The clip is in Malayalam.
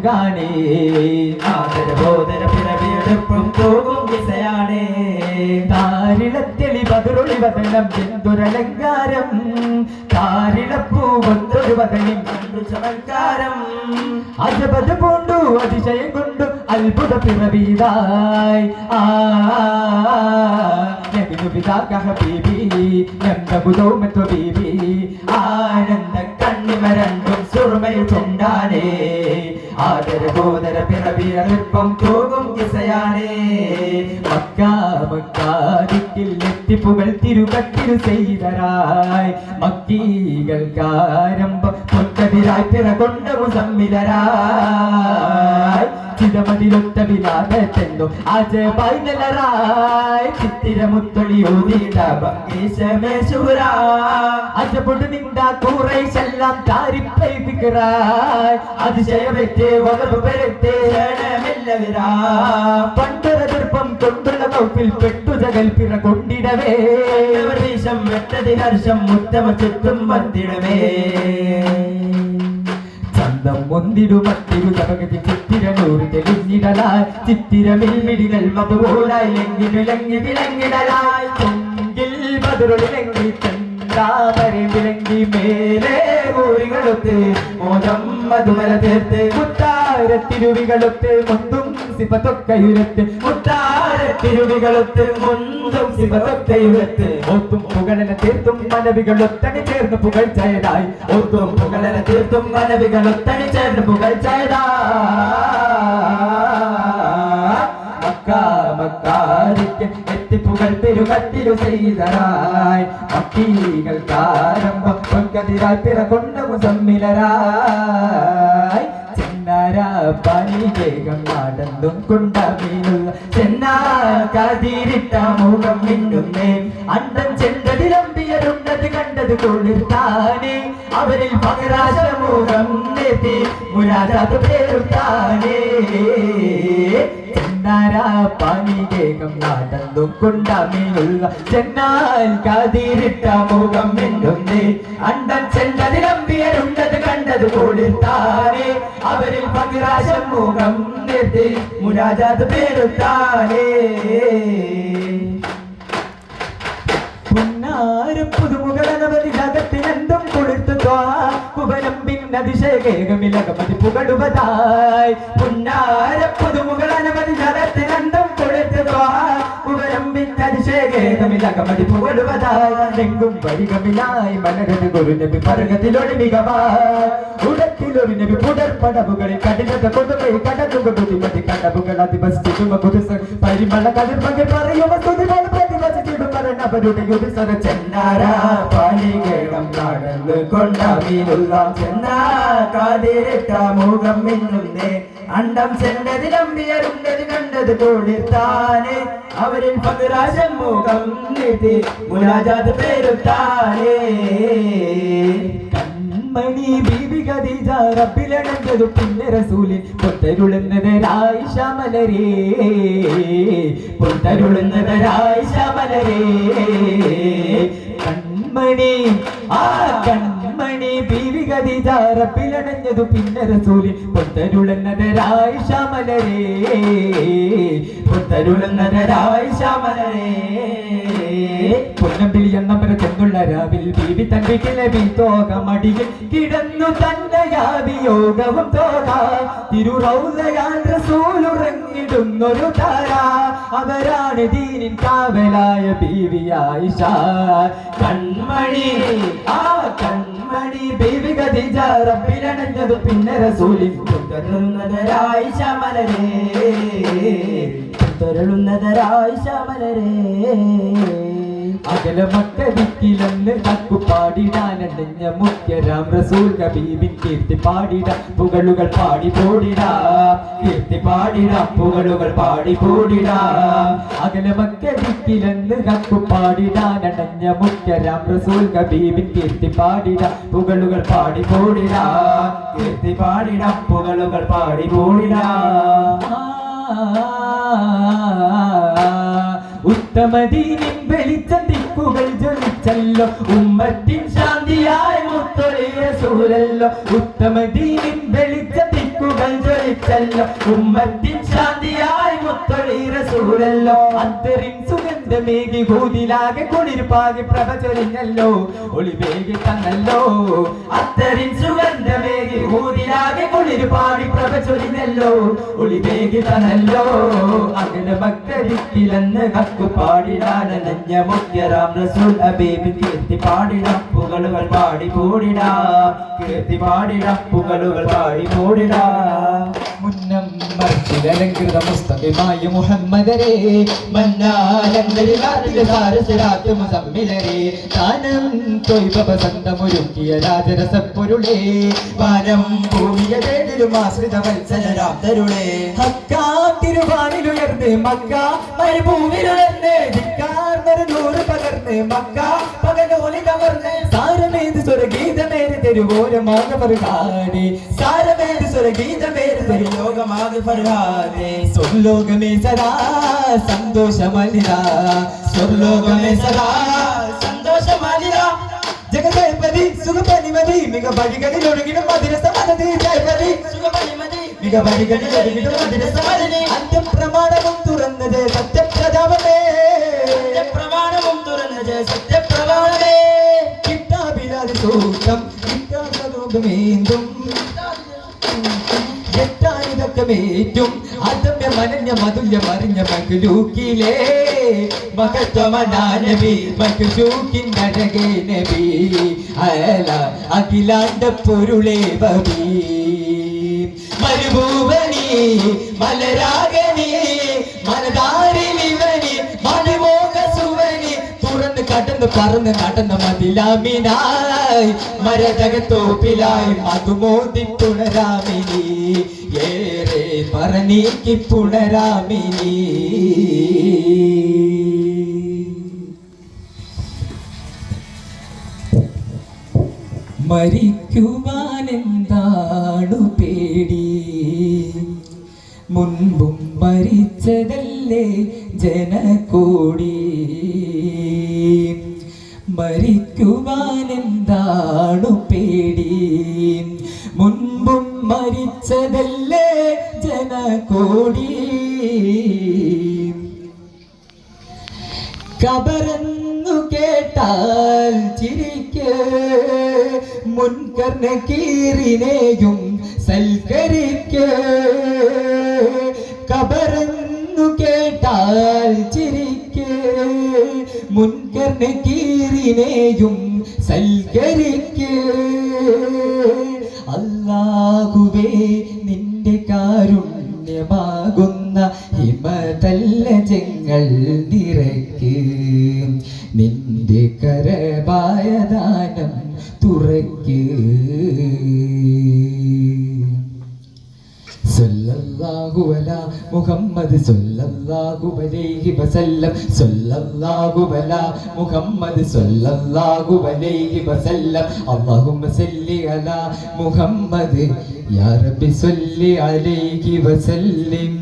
പൊങ്കാണേ വതനം താരിളപ്പൂ വന്നൊരു വതനിൻ കണ്ടു ചമൽക്കാരം അജപത് പൂണ്ടു അതിശയം കൊണ്ടു അത്ഭുത പിറവിതായി ആ നബിനു നന്ദബുദോമത്വ ബീബി ആനന്ദ കണ്ണിമരണ്ടും സുറുമയിൽ ആദര ആദരബോധര പിറവിയറിപ്പം പോകും കിസയാനേ മക്ക മക്കാദിക്കിൽ എത്തിപ്പുകൾ തിരുകത്തിരു ചെയ്തരായി. മക്കീകൾക്കാരംഭം പൊട്ടതിരായി പിറ കൊണ്ട മുസമ്മിലരായി ചിതമതിലൊത്ത വിലാപത്തെന്നും ആജപായി നിലറായി ചിത്തിരമുത്തൊളിയൂതിട ഭംഗീശമേശൂര. അജപൊട്ട് നിണ്ട കൂറൈശെല്ലാം താരിപ്പൈപ്പിക്കറായി അതിശയമെറ്റേ വകവ് പെരത്തെ ക്ഷണമില്ലവരാ പണ്ടൊരതിർപ്പം കൊണ്ടുള്ള കൗപ്പിൽ പെട്ടു ജകൽ പിറ കൊണ്ടിടവേ വീശം വെട്ടതിനർശം ഉത്തമ ചുറ്റും വന്നിടവേ. ചന്തം ഒന്നിടുമത്തിരു തപകതി ചിത്തിരനൂറ് തെളിഞ്ഞിടലായി. ചിത്തിരമിൽ മിടികൾ മധുപോലായി ലങ്ങി വിളങ്ങി വിളങ്ങിടലായി. പൊങ്കിൽ മധുരൊളിലങ്ങി ചെന്താമരെ വിളങ്ങി മേലെ ഊരികളൊത്ത് മോദം മധുമല തീർത്ത് മുത്താരത്തിരുവികളൊത്ത് മുന്തും സിപത്തൊക്കയുരത്ത് മുത്താരത്തിരുവികളൊത്ത് മുന്തും സിപത്തൊക്കയുരത്ത് ഒത്തും പുകഴന തീർത്തും മനവികളൊത്തണി ചേർന്ന് പുകഴ്ചയതായി ഒത്തും പുകഴന തീർത്തും മനവികളൊത്തണി ചേർന്ന് പുകഴ്ചയതാ മക്ക മക്കാരിക്ക് എത്തിപ്പുകൾ പെരുകത്തിരു ചെയ്തരായി മക്കീകൾക്കാരംഭം പൊൻകതിരായി പിറ കൊണ്ട മുസമ്മിലരായി ചെന്നാര പനിവേഗം നടന്നും കൊണ്ടമീനുള്ള ചെന്നാ കതിരിട്ട മുഖം മിന്നുന്നേ. അണ്ടം ചെണ്ടതിലമ്പിയരുണ്ടത് കണ്ടത് കൊള്ളിർത്താനേ അവരിൽ പകരാശമുഖം നെത്തി മുരാജാത് പേരുത്താനേ. പനിവേഗം നടന്നും കൊണ്ടമീനുള്ള ചെന്നാൽ കതിരിട്ട മുഖം മിന്നുന്നേ. അണ്ടം ചെണ്ടതിലമ്പിയരുണ്ടത് കണ്ടത് കൊള്ളിർത്താനേ അവരിൽ പകിരാശം മുഖം നിർത്തി. മുരാജാത് പേരുത്താനേ പുന്നാരം പുതുമുകളനവധി ജഗത്തിനെന്തും കൊടുത്തു കുവരം പിന്നതിശേകേകമിലകമതി പുകടുവതായി പുന്നാര പുതുമുകളനവധി ജഗത്തിനെന്തും കൊടുത്തു കുവരം പിന്നതിശേകേകമിലകമതി പുകടുവതായി എങ്കും വരികമിലായി മലരത് ഒരു നബി പർഗത്തിലൊരു മികവായി ഉടക്കിലൊരു നബി പുടർപ്പടവുകളിൽ കഠിനത കൊടുമൈ കടതുക ബുദ്ധിമതി കടവുകൾ അതിവസിച്ചുമ കുതിസ് പരിമള കതിർമകെ പറയുമ സ്തുതികൾ മരണവരുടെ യുതിസര ചെന്നാര പാലികേളം നടന്നു കൊണ്ടമീനുള്ള ചെന്നാ കാതിരിട്ട മുഖം മിന്നുന്നേ. അണ്ടം ചെന്നതിലമ്പിയരുണ്ടത് കണ്ടത് കൊളിർത്താനേ. അവരിൽ പകരാശം മുഖം നീട്ടി. മുനാജാത് പേരുത്താനേ കൺമണി ബീബി ഖദീജ റബ്ബിലണഞ്ഞതു പിന്നെ റസൂലിൻ പൊത്തരുളുന്നതരായി ശമലരേ പൊത്തരുളുന്നതരായി ശമലരേ കൺമണി ആ കൺമണി ബീവി ഗതി റബ്ബിലണഞ്ഞതു പിന്നെ സൂലി പുത്തരുളന്നതരായി ശ്യാമലരെ. പുത്തരുളന്നതരായി ശ്യാമലരെ. പൊന്നമ്പിളി എന്ന ചെന്നുള്ള രാവിൽ ബീവി തൻ വീട്ടിലെ തോക മടിയിൽ കിടന്നു തന്നെ യാവിയോഗവും തോക. തിരുറൗലയാൻ റസൂലുറങ്ങിടുന്നൊരു താര അവരാണ് ദീനിൻ കാവലായ ബീവി ആയിഷ. കൺമണി ആ കൺമണി ബീവി റബ്ബിലണഞ്ഞതു പിന്നെ റസൂലി തുടരുന്നതരായി ശമലരേ തുടരുന്നതരായി ശമലരേ അകല മക്കരിക്കിലെന്ന് തക്കു മുഖ്യ രാം റസൂൽ കബീബിൻ കീർത്തി പാടിട പുകളുകൾ പാടി പോടിടാ. കീർത്തി പാടിട പുകളുകൾ പാടി പോടിടാ. അകല മക്കരിക്കിലെന്ന് തക്കു മുഖ്യ രാം റസൂൽ കബീബിൻ കീർത്തി പാടിട പുകളുകൾ പാടി പോടിടാ. കീർത്തി പാടിട പുകളുകൾ പാടി പോടിടാ. ഉത്തമദീനിൻ വെളിച്ചം ദിക്കുകൾ ജ്വലിച്ചല്ലോ ഉമ്മത്തിൻ ശാന്തിയായ മുത്തൊഴിയ സൂരല്ലോ. ഉത്തമദീനിൻ വെളിച്ചം ദിക്കുകൾ ജ്വലിച്ചല്ലോ ഉമ്മത്തിൻ ശാന്തിയായ മുത്തൊഴിയ സൂരല്ലോ. അന്തരിൻ സുഗന്ധമേകി ഭൂതിലാകെ കുളിർപ്പാകെ പ്രഭ ചൊരിഞ്ഞല്ലോ ഒളിവേകി തന്നല്ലോ. അത്തരിൻ സുഗന്ധമേകി ഭൂതിലാകെ കുളിർപ്പാകി പ്രഭ ചൊരിഞ്ഞല്ലോ ഒളിവേകി തന്നല്ലോ. അങ്ങനെ ഭക്തരിക്കിലെന്ന് കക്കു പാടിടാനഞ്ഞ മുഖ്യരാം റസൂൽ അബീബ് കീർത്തി പാടിടപ്പുകളുകൾ പാടി കൂടിടാം. കീർത്തി പാടിടാം പുകളുകൾ പാടി കൂടിടാം. മുന്നം മർച്ചിലലങ്കൃത മുസ്തഫിമായ മുഹമ്മദരെ മന്നാലങ്ങളിൽ സാരസിരാത്ത് മുസമ്മിലരെ താനം വസന്തമൊരുക്കിയ രാജരസപ്പൊരുളേ വാനം ഭൂമിയതേടിലും ആശ്രിത വത്സലരാബ്ദരുളേ ഹക്കാ തിരുവാനിലുയർന്ന് മക്ക മരുഭൂമിലുയർന്ന് ധിക്കാർന്നൊരു നൂറ് പകർന്ന് മക്ക പകലോലി കവർന്ന്. തെരുവോരമാക പറുകാടി സാരമേത് സ്വരഗീതമേര് തെരുലോകമാക പറുകാടി സ്വർലോകമേ സദാ സന്തോഷമലിത. സ്വർലോകമേ സദാ സന്തോഷമലിത. ജഗതേപതി സുഖപരിമതി. മിക വഴികളിൽ ഒഴുകിടും മധുരസമതി ജയപതി സുഖപരിമതി. മിക വഴികളിൽ ഒഴുകിടും മധുരസമനതി. അന്ത്യപ്രമാണവും തുറന്നത് സത്യപ്രതാപമേ. സത്യപ്രമാണവും തുറന്നത് സത്യപ്രമാണമേ കിട്ടാബിലാതി മരുഭൂവനി മലരാഗനി കടന്ന് പറന്ന് നടന്ന മതിലാമിനായി മരതകത്തോപ്പിലായി മധുമോതി പുണരാമിനി ഏറെ പറഞ്ഞീക്കി പുണരാമിനി. മരിക്കുവാനെന്താണു പേടി? മുൻപും മരിച്ചതല്ലേ ജനകൂടി ജനകൂടി കബറെന്നു കേട്ടാൽ ചിരിക്ക്. മുൻകർണ കീറിനെയും സൽക്കരിക്ക്. കബറെന്നു കേട്ടാൽ ചിരിക്ക്. മുൻകർണ കീറിനെയും സൽക്കരിക്ക്. ഹിമതല്ല ചെങ്ങൾ നിറയ്ക്ക് നിന്റെ കരവായ ദാനം തുറയ്ക്ക് മുഹമ്മദ് വസല്ലം മുഹമ്മദ് വസല്ലം. അല്ലാഹുമ്മ സല്ലി അലാ യാ റബ്ബി സല്ലി അലൈഹി വസല്ലം.